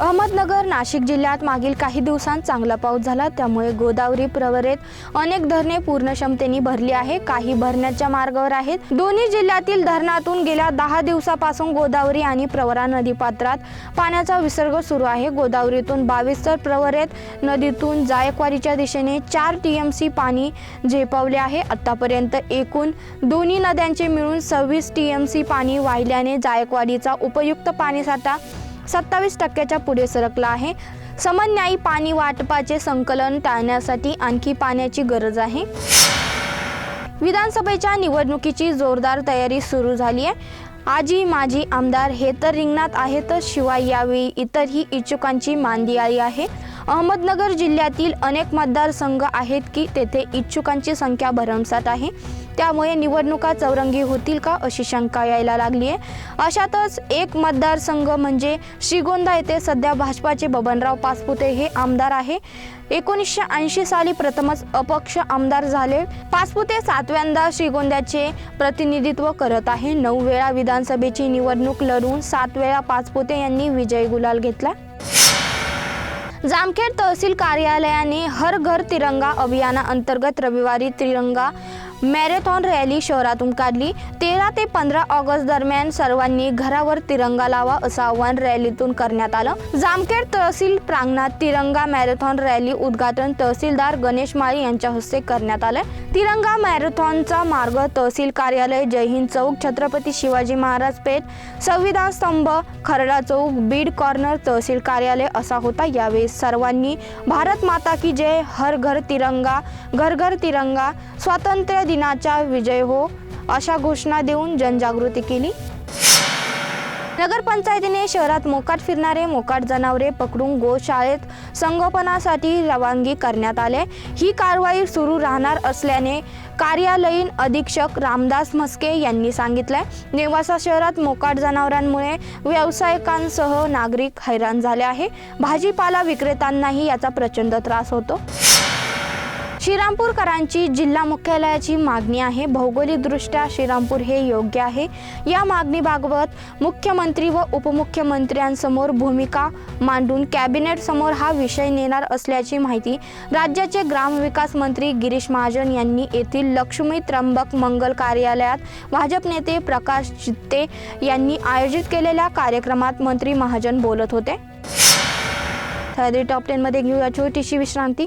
अहमदनगर नाशिक जिल्ह्यात मागील काही दिवसांत चांगला पाऊस झाला. त्यामुळे गोदावरी प्रवरेत अनेक धरणे पूर्ण क्षमतेने भरली आहे. काही भरण्याच्या मार्गावर आहेत. दोन्ही जिल्ह्यातील धरणातून गेल्या दहा दिवसापासून गोदावरी आणि प्रवरा नदीपात्रात पाण्याचा विसर्ग सुरू आहे. गोदावरीतून बावीस तर प्रवरेत नदीतून जायकवाडीच्या दिशेने चार टी एम सी पाणी झेपावले आहे. आतापर्यंत एकूण दोन्ही नद्यांचे मिळून सव्वीस टी एम सी पाणी वाहिल्याने जायकवाडीचा उपयुक्त पाणीसाठा सत्तावीस टक्क्याच्या पुढे सरकला आहे. समन्यायी पाणी वाटपाचे संकलन टाळण्यासाठी आणखी पाण्याची गरज आहे. विधानसभेच्या निवडणुकीची जोरदार तयारी सुरू झाली आहे. आजी माजी आमदार हे तर रिंगणात आहेतच शिवाय यावेळी इतरही इच्छुकांची मांदी आली आहे. अहमदनगर जिल्ह्यातील अनेक मतदारसंघ आहेत की तेथे इच्छुकांची संख्या भरमसाठ आहे. त्यामुळे निवडणुका चौरंगी होतील का अशी शंका यायला लागली आहे. अशातच एक मतदारसंघ म्हणजे श्रीगोंदा येथे सध्या भाजपाचे बबनराव पाचपुते हे आमदार आहे. एकोणीसशे ऐंशी साली प्रथमच अपक्ष आमदार झाले. पाचपुते सातव्यांदा श्रीगोंद्याचे प्रतिनिधित्व करत आहे. नऊ वेळा विधानसभेची निवडणूक लढवून सात वेळा पाचपुते यांनी विजय गुलाल घेतला. जामखेड तहसील कार्यालयाने हर घर तिरंगा अभियानाअंतर्गत रविवारी तिरंगा मॅरेथॉन रॅली शहरातून काढली. तेरा ते पंधरा ऑगस्ट दरम्यान सर्वांनी घरावर तिरंगा लावा असं आवाहन रॅलीतून करण्यात आलं. जामखेड तहसील प्रांगणात तिरंगा मॅरेथॉन रॅली उद्घाटन तहसीलदार गणेश माळी यांच्या हस्ते करण्यात आलं. तिरंगा मॅरेथॉनचा मार्ग तहसील कार्यालय जय हिंद चौक छत्रपती शिवाजी महाराज पेठ संविधान स्तंभ खरडा चौक बीड कॉर्नर तहसील कार्यालय असा होता. यावेळी सर्वांनी भारत माता की जय हर घर तिरंगा घर घर तिरंगा स्वातंत्र्य दिनाचा विजय हो अशा घोषणा देऊन जनजागृती केली. नगरपंचायतीने शहरात मोकाट फिरणारे मोकाट जनावरे पकडून गोशाळेत संगोपनासाठी रवानगी करण्यात आले. ही कारवाई सुरू राहणार असल्याने कार्यालयीन अधीक्षक रामदास म्हस्के यांनी सांगितलंय. नेवासा शहरात मोकाट जनावरांमुळे व्यावसायिकांसह नागरिक हैराण झाले आहे. भाजीपाला विक्रेत्यांनाही याचा प्रचंड त्रास होतो. श्रीरामपूरकरांची जिल्हा मुख्यालयाची मागणी आहे. भौगोलिकदृष्ट्या श्रीरामपूर हे योग्य आहे. या मागणीबाबत मुख्यमंत्री व उपमुख्यमंत्र्यांसमोर भूमिका मांडून कॅबिनेट समोर हा विषय नेणार असल्याची माहिती राज्याचे ग्रामविकास मंत्री गिरीश महाजन यांनी येथील लक्ष्मी त्र्यंबक मंगल कार्यालयात भाजप नेते प्रकाश चित्ते यांनी आयोजित केलेल्या कार्यक्रमात मंत्री महाजन बोलत होते. थर्डी टॉप टेनमध्ये घेऊया छोटीशी विश्रांती.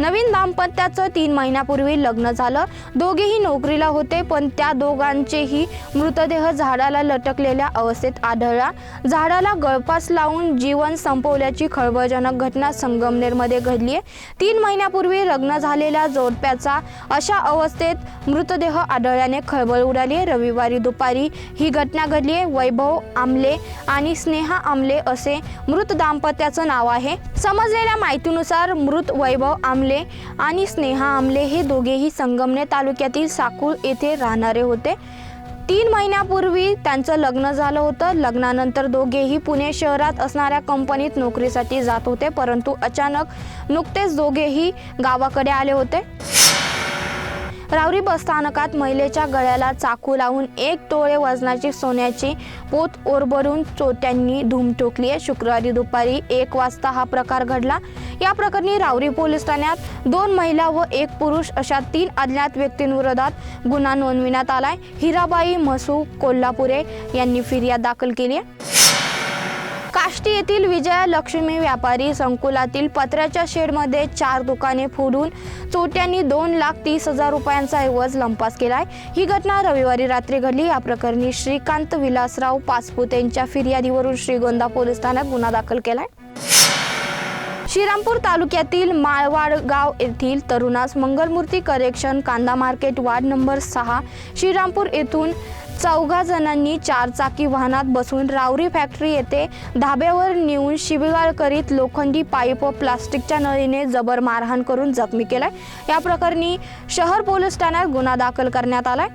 नवीन दाम्पत्याचं तीन महिन्यापूर्वी लग्न झालं. दोघेही नोकरीला होते पण त्या दोघांचेही मृतदेह झाडाला लटकलेल्या अवस्थेत आढळला. झाडाला गळपास लावून जीवन संपवल्याची खळबळजनक घटना संगमनेरमध्ये घडली आहे. तीन महिन्यापूर्वी लग्न झालेल्या जोडप्याचा अशा अवस्थेत मृतदेह आढळल्याने खळबळ उडाली आहे. रविवारी दुपारी ही घटना घडली आहे. वैभव आमले आणि स्नेहा आमले असे मृत दाम्पत्याचं नाव आहे. समजलेल्या माहितीनुसार मृत वैभव आमले आणि स्नेहा आमले हे दोघेही संगमनेर तालुक्यातील साकूळ येथे राहणारे होते. तीन महिन्यापूर्वी त्यांचं लग्न झालं होतं. लग्नानंतर दोघेही पुणे शहरात असणाऱ्या कंपनीत नोकरीसाठी जात होते परंतु अचानक नुकतेच दोघेही गावाकडे आले होते. रावरी बसस्थानकात महिलेच्या गळ्याला चाकू लावून एक टोळे वजनाची सोन्याची पोत ओरबरून चोट्यांनी धूम ठोकली आहे. शुक्रवारी दुपारी एक वाजता हा प्रकार घडला. या प्रकरणी रावरी पोलीस ठाण्यात दोन महिला व एक पुरुष अशा तीन अज्ञात व्यक्तींविरोधात गुन्हा नोंदविण्यात आलाय. हिराबाई म्हसू कोल्हापुरे यांनी फिर्याद दाखल केली आहे. आष्टी येथील विजया लक्ष्मी व्यापारी संकुलातील पत्र्याच्या शेडमध्ये चार दुकाने फोडून चोट्यांनी दोन लाख तीस हजार रुपयांचा ऐवज लंपास केला आहे ही घटना रविवारी रात्री घडली. या प्रकरणी श्रीकांत विलासराव पासपुत यांच्या फिर्यादीवरून श्रीगोंदा पोलीस ठाण्यात गुन्हा दाखल केला आहे श्रीरामपूर तालुक्यातील माळवाड गाव येथील तरुणास मंगलमूर्ती करेक्शन कांदा मार्केट वार्ड नंबर सहा श्रीरामपूर येथून चौघा जणांनी चारचाकी वाहनात बसून रावरी फॅक्टरी येथे धाब्यावर नेऊन शिबिगाळ करीत लोखंडी पाईप व प्लास्टिकच्या नळीने जबर मारहाण करून जखमी केलाय. या प्रकरणी शहर पोलीस ठाण्यात गुन्हा दाखल करण्यात आलाय.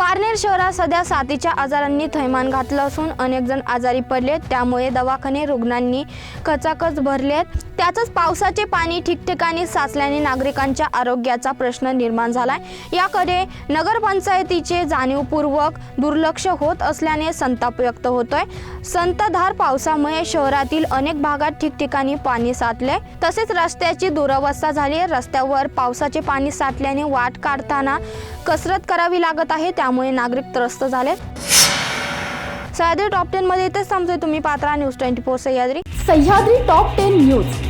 पारनेर शहरात सध्या साथीच्या आजारांनी थैमान घातलं असून अनेक जण आजारी पडले त्यामुळे दवाखाने रुग्णांनी कचाकच भरलेत. त्यातच पावसाचे पाणी ठिकठिकाणी साचल्याने नागरिकांच्या आरोग्याचा प्रश्न निर्माण झालाय. याकडे नगरपंचायतीचे जाणीवपूर्वक दुर्लक्ष होत असल्याने संताप व्यक्त होतोय. संतधार पावसामुळे शहरातील अनेक भागात ठिकठिकाणी पाणी साठले तसेच रस्त्याची दुरवस्था झाली आहे. रस्त्यावर पावसाचे पाणी साठल्याने वाट काढताना कसरत करावी लागत आहे. त्यामुळे नागरिक त्रस्त झालेत. सह्याद्री टॉप टेन मध्ये इथेच थांबतोय तुम्ही. Patra news twenty four Sahyadri. Sahyadri top ten news.